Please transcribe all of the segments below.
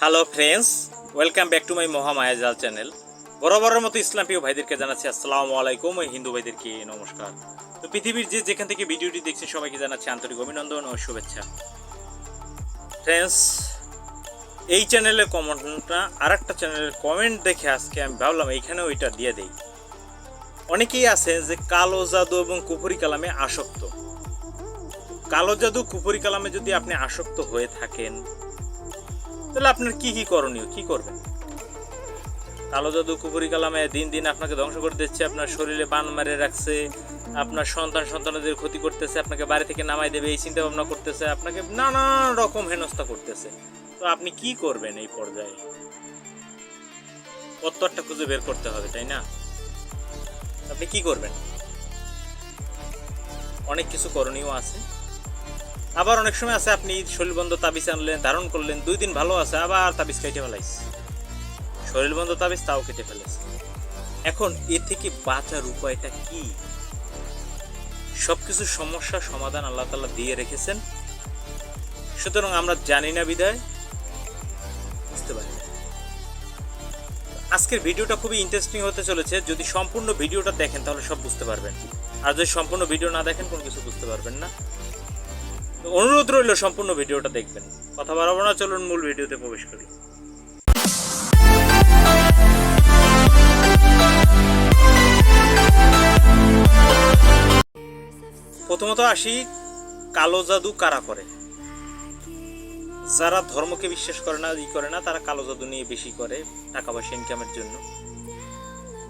Hello friends welcome back to my Mahamayajal channel বরাবরের মতো ইসলাম প্রিয় ভাইদেরকে জানাচ্ছি আসসালামু আলাইকুম ওই হিন্দু ভাইদেরকে নমস্কার। তো পৃথিবীর যে যেখান থেকে ভিডিওটি দেখছেন সবাইকে জানাচ্ছি আন্তরিক অভিনন্দন ও শুভেচ্ছা। ফ্রেন্ডস এই চ্যানেলের কমেন্টটা আর একটা চ্যানেলের কমেন্ট দেখে আজকে আমি ভাবলাম এইখানে ওইটা দিয়ে দেই। অনেকেই আছে যে কালো জাদু এবং কুপুরি কালামে আসক্ত। কালো জাদু কুপুরি কালামে যদি আপনি আসক্ত হয়ে থাকেন তাহলে আপনার কি কি করণীয়? কি করবেন? কালো জাদু, কুপুরি কালামে দিন দিন আপনাকে ধ্বংস করে দিচ্ছে, আপনার শরীরে বান মারে রাখছে, আপনার সন্তান সন্তানদের ক্ষতি করতেছে, আপনাকে বাড়ি থেকে নামাই দেবে, এই চিন্তা ভাবনা করতেছে, আপনাকে নানান রকম হেনস্থা করতেছে। তো আপনি কি করবেন এই পর্যায়ে? উত্তরটা খুঁজে বের করতে হবে, তাই না? আপনি কি করবেন? অনেক কিছু করণীয় আছে। আবার অনেক সময় আছে আপনি শরীরবন্ধ তাবিজ আনলেন, ধারণ করলেন, দুই দিন ভালো আছে, আবার তাবিজ কেটে ফেলাইছে। শরীরবন্ধ তাবিজ তাও কেটে ফেলেছে এখন এ থেকে বাঁচার উপায়টা কি? সবকিছু সমস্যার সমাধান আল্লাহ তাআলা দিয়ে রেখেছেন। সুতরাং আমরা জানি না বিদায়, বুঝতে পারি। আজকের ভিডিওটা খুবই ইন্টারেস্টিং হতে চলেছে। যদি সম্পূর্ণ ভিডিওটা দেখেন তাহলে সব বুঝতে পারবেন। আর যদি সম্পূর্ণ ভিডিও না দেখেন, কোনো কিছু বুঝতে পারবেন না। তো অনুরোধ রইল সম্পূর্ণ ভিডিওটা দেখবেন। কথা বাড়াবো না, চলুন মূল ভিডিওতে প্রবেশ করি। প্রথমত আসি, কালো জাদু কারা করে? যারা ধর্মকে বিশ্বাস করে না, ই করে না, তারা কালো জাদু নিয়ে বেশি করে, টাকা পয়সা ইনকামের জন্য।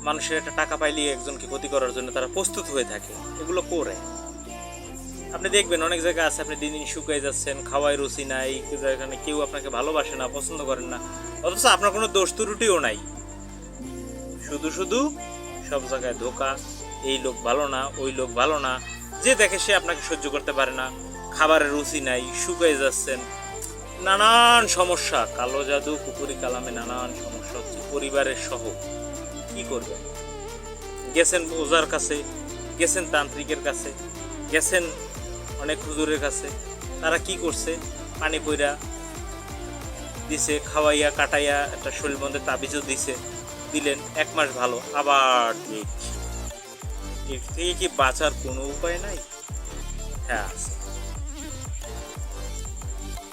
মানুষের একটা টাকা পাইলে একজনকে ক্ষতি করার জন্য তারা প্রস্তুত হয়ে থাকে। এগুলো করে। আপনি দেখবেন অনেক জায়গায় আছে, আপনি দিন দিন শুকিয়ে যাচ্ছেন খাওয়ায় রুচি নাই এখানে কেউ আপনাকে ভালোবাসে না, পছন্দ করেন না। অথচ আপনার কোনো দোষ ত্রুটিও নাই। শুধু শুধু সব জায়গায় ধোকা, এই লোক ভালো না, ওই লোক ভালো না, যে দেখে সে আপনাকে সহ্য করতে পারে না, খাবারের রুচি নাই, শুকিয়ে যাচ্ছেন। নানান সমস্যা, কালো জাদু কুকুরি কালামে নানান সমস্যা হচ্ছে, পরিবারের সহ। কি করবেন? গেছেন ওজার কাছে, গেছেন তান্ত্রিকের কাছে, গেছেন অনেক হুজুরের কাছে। তারা কি করছে? পানি পইরা দিছে, খাওয়াইয়া, কাটাইয়া একটা শরীর বন্ধে তাবিজও দিছে। দিলেন, এক মাস ভালো, আবার এর থেকে কি বাঁচার কোনো উপায় নাই? হ্যাঁ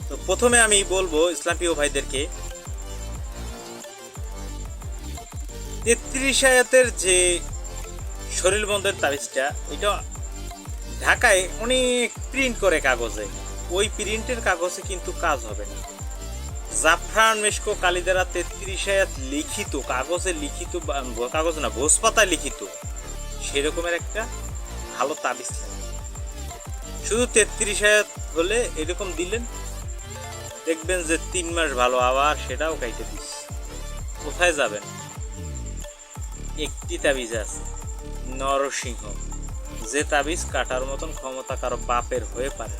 তো প্রথমে আমি বলব ইসলাম ভাইদেরকে, তেত্রিশ আয়াতের যে শরীর বন্ধের তাবিজটা, এটা ঢাকায় অনেক প্রিন্ট করে কাগজে। ওই প্রিন্টের কাগজে কিন্তু কাজ হবে না। জাফরান মেশকো কালিদারা তেত্রিশ আয়াত লিখিত, কাগজে লিখিত কাগজ না ভোজপাতায় লিখিত। সেরকমের একটা ভালো তাবিজ শুধু তেত্রিশ আয়াত হলে এরকম দিলেন? দেখবেন যে তিন মাস ভালো, আবার সেটাও কাইটে দিস। কোথায় যাবেন? একটি তাবিজ আছে, নরসিংহ। যে তাবিজ কাটার মতন ক্ষমতা কারও বাপের হয়ে পারে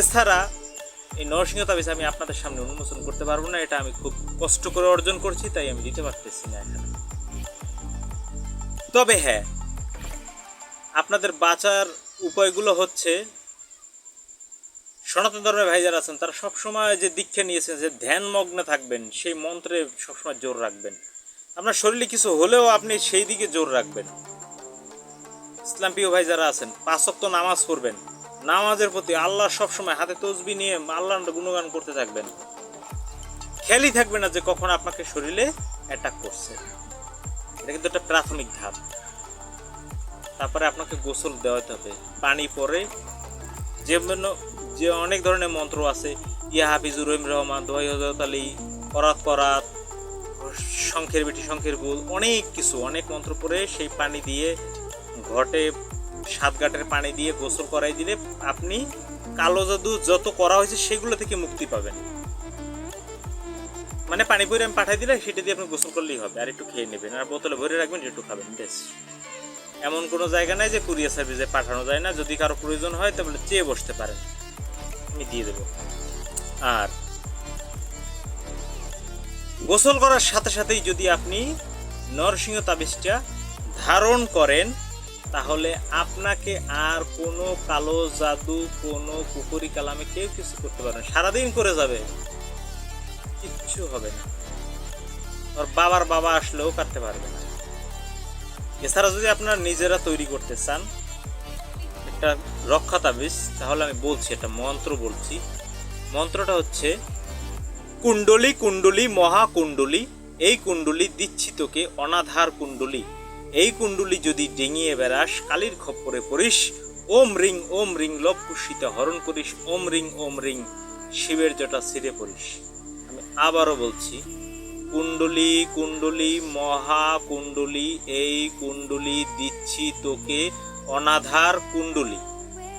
এছাড়া এই নরসিংহ তাবিজ আমি আপনাদের সামনে উন্মোচন করতে পারব না, এটা আমি খুব কষ্ট করে অর্জন করছি, তাই আমি দিতে পারতেছি না এখানে। তবে হ্যাঁ আপনাদের বাঁচার উপায়গুলো হচ্ছে, সনাতন ধর্মের ভাই যারা আছেন, তারা সবসময় যে দীক্ষা নিয়েছেন, যে ধ্যান মগ্নে থাকবেন, সেই মন্ত্রে সবসময় জোর রাখবেন। আপনার শরীরে কিছু হলেও আপনি সেই দিকে জোর রাখবেন। ইসলাম প্রিয় ভাই যারা আছেন পাঁচক্ত নামাজ পড়বেন। নামাজের প্রতি আল্লাহ সবসময় হাতে তসবি নিয়ে আল্লাহ গুণগান করতে থাকবেন। খেয়ালই থাকবে না যে কখন আপনাকে শরীরে অ্যাটাক করছে। এটা কিন্তু একটা প্রাথমিক ধাপ। তারপরে আপনাকে গোসল দেওয়াতে হবে। পানি পরে যে যে অনেক ধরনের মন্ত্র আছে, ইয়া হাফিজুর রহিম রহমান দোহাই হজরত আলী করাত করাত শঙ্খের বেটি শঙ্খের বুল অনেক কিছু, অনেক মন্ত্র পড়ে সেই পানি দিয়ে ঘটে সাত ঘাটের পানি দিয়ে গোসল করাই দিলে আপনি কালো জাদু যত করা হয়েছে সেগুলো থেকে মুক্তি পাবেন। মানে পানি পরে আমি পাঠাই দিলে সেটা দিয়ে আপনি গোসল করলেই হবে, আর একটু খেয়ে নেবেন, আর বোতলে ভরে রাখবেন, একটু খাবেন বেশ এমন কোনো জায়গা নাই যে কুরিয়ার সার্ভিসে পাঠানো যায় না, যদি কারও প্রয়োজন হয় তাহলে চেয়ে বসতে পারেন। আমি দিয়ে দেবো। আর গোসল করার সাথে সাথেই যদি আপনি নরসিংহ তাবিজটা ধারণ করেন, তাহলে আপনাকে আর কোনো কালো জাদু, কোনো পুকুরি কালামে কেউ কিছু করতে পারবে না। সারাদিন করে যাবে। কিচ্ছু হবে না। ওর বাবার বাবা আসলেও কাটতে পারবে না। এছাড়া যদি আপনারা নিজেরা তৈরি করতে চান, একটা রক্ষা তাবিজ, তাহলে আমি বলছি, একটা মন্ত্র বলছি। মন্ত্রটা হচ্ছে কুণ্ডলী কুণ্ডলী মহাকুণ্ডলী এই কুণ্ডলী দিচ্ছি তোকে অনাধার কুণ্ডলী। এই কুণ্ডলী যদি ডেঙিয়ে বেড়াস, কালির খপ্পরে পড়িস, ওম রিং ওম রিং লব কুশিতে হরণ করিস, ওম রিং ওম রিং, শিবের জটা ছিঁড়ে পড়িস। আমি আবারও বলছি, কুণ্ডলী কুণ্ডলী, মহা কুণ্ডলী, এই কুণ্ডলী দিচ্ছি তোকে অনাধার কুণ্ডলী।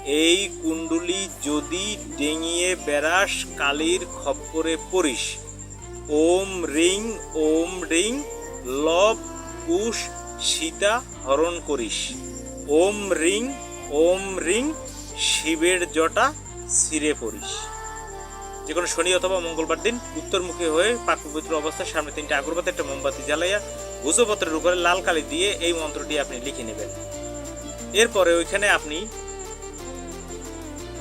এই কুণ্ডলী যদি ডেঙিয়ে বেড়াস, কালির খপ্পরে পড়িস। ওম রিং ওম রিং, লব, কুশ, সীতা হরণ করিস। ওম রিং ওম রিং, শিবের জটা ছিঁড়ে পড়িস। যে কোনো শনি অথবা মঙ্গলবার দিন উত্তরমুখী হয়ে পাক পবিত্র অবস্থায় সামনে তিনটে আগরবাতি, একটা মোমবাতি জ্বালাইয়া ভূজপত্রের উপরে লাল কালি দিয়ে এই মন্ত্রটি আপনি লিখে নেবেন। এরপরে ওইখানে আপনি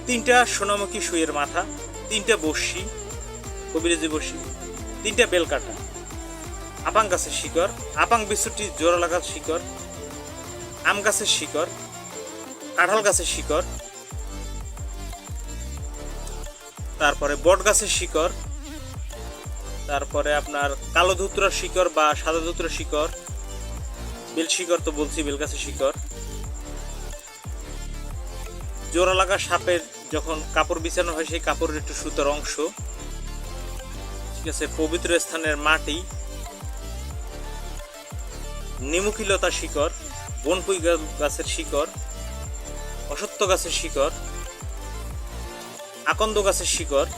তিনটা সোনামুখী সুইয়ের মাথা, তিনটা বর্ষি কবিরাজি বর্ষি তিনটা বেলকাটা, আপাং গাছের শিকড়, আপাং বিশ্বটি জোড়া লাগার শিকড়, আম গাছের শিকড়, কাঁঠাল গাছের শিকড়, তারপরে বট গাছের শিকড়, তারপরে আপনার কালো ধুত্রার শিকড় বা সাদা ধুত্রার শিকড়, বেল শিকড় তো বলছি, বেল গাছের শিকড়। জোড়া লাগা সাপের যখন কাপড় বিছানো হয়, সেই কাপড়ের একটু সুতোর অংশ। ঠিক আছে, পবিত্র স্থানের মাটি। নিমুখিলতা শিকড় বনপুই গাছের শিকড়, অসত্য গাছের শিকড়, আকন্দ গাছের শিকড়,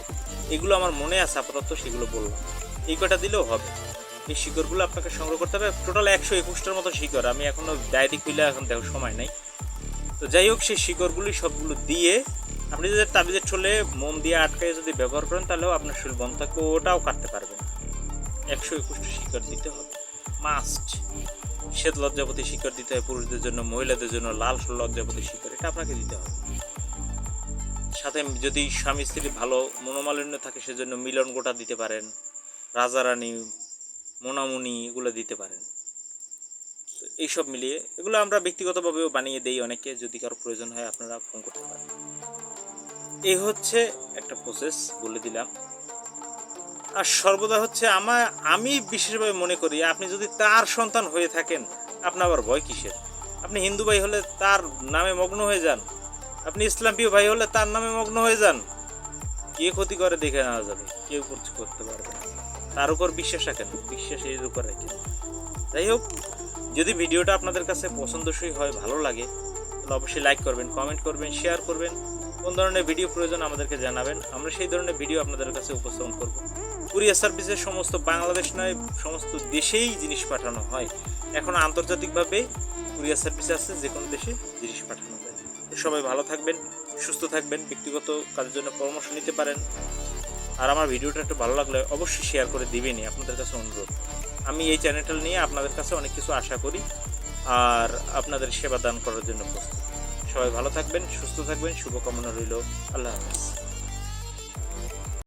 এগুলো আমার মনে আছে আপাতত, সেগুলো বললাম। এই কটা দিলেও হবে। এই শিকড়গুলো আপনাকে সংগ্রহ করতে হবে। টোটাল একশো একুশটার মতো শিকড়। আমি এখনও ডায়েরি খুলে এখন দেখো সময় নাই। তো যাই হোক, সেই শিকড়গুলি সবগুলো দিয়ে আপনি যদি তাবিজের ছোলে মোম দিয়ে আটকায় যদি ব্যবহার করেন, তাহলেও আপনার শরীর বন্ধ থাকবে, ওটাও কাটতে পারবেন একশো একুশটা শিকড় দিতে হবে। মাস্ট শ্বেত লজ্জাপতি শিকড় দিতে হয় পুরুষদের জন্য, মহিলাদের জন্য, লাল লজ্জাপতি শিকড়, এটা আপনাকে দিতে হবে। সাথে যদি স্বামী স্ত্রী ভালো মনোমালিন্য থাকে, সেজন্য মিলন গোটা দিতে পারেন, রাজারানী, মোনামুনি, এগুলো দিতে পারেন। এইসব মিলিয়ে। এগুলো আমরা ব্যক্তিগতভাবেও বানিয়ে দেই অনেকে যদি কারও প্রয়োজন হয় আপনারা ফোন করতে পারেন। এই হচ্ছে একটা প্রসেস বলে দিলাম। আর সর্বদা হচ্ছে আমার আমি বিশেষভাবে মনে করি, আপনি যদি তার সন্তান হয়ে থাকেন, আপনার আবার ভয় কিসের? আপনি হিন্দু ভাই হলে তার নামে মগ্ন হয়ে যান। আপনি ইসলাম প্রিয় ভাই হলে তার নামে মগ্ন হয়ে যান। কে ক্ষতি করে দেখে নেওয়া যাবে, কেউ করতে পারবে না। তার উপর বিশ্বাস রাখেন বিশ্বাস এর উপর রাখেন। যাই হোক যদি ভিডিওটা আপনাদের কাছে পছন্দসই হয়, ভালো লাগে, তাহলে অবশ্যই লাইক করবেন কমেন্ট করবেন শেয়ার করবেন। কোন ধরনের ভিডিও প্রয়োজন আমাদেরকে জানাবেন, আমরা সেই ধরনের ভিডিও আপনাদের কাছে উপস্থাপন করব। কুরিয়ার সার্ভিসের সমস্ত বাংলাদেশ নয়, সমস্ত দেশেই জিনিস পাঠানো হয়। এখন আন্তর্জাতিকভাবে কুরিয়ার সার্ভিস আছে, যে কোনো দেশে জিনিস পাঠানো যায়। তো সবাই ভালো থাকবেন, সুস্থ থাকবেন, ব্যক্তিগত কাজের জন্য পরামর্শ নিতে পারেন। আর আমার ভিডিওটা একটু ভালো লাগলে অবশ্যই শেয়ার করে দিবেনই, আপনাদের কাছে অনুরোধ। আমি এই চ্যানেলটা নিয়ে আপনাদের কাছে অনেক কিছু আশা করি আর আপনাদের সেবা দান করার জন্য প্রস্তুত। সবাই ভালো থাকবেন, সুস্থ থাকবেন, শুভকামনা রইল। আল্লাহ হাফেজ।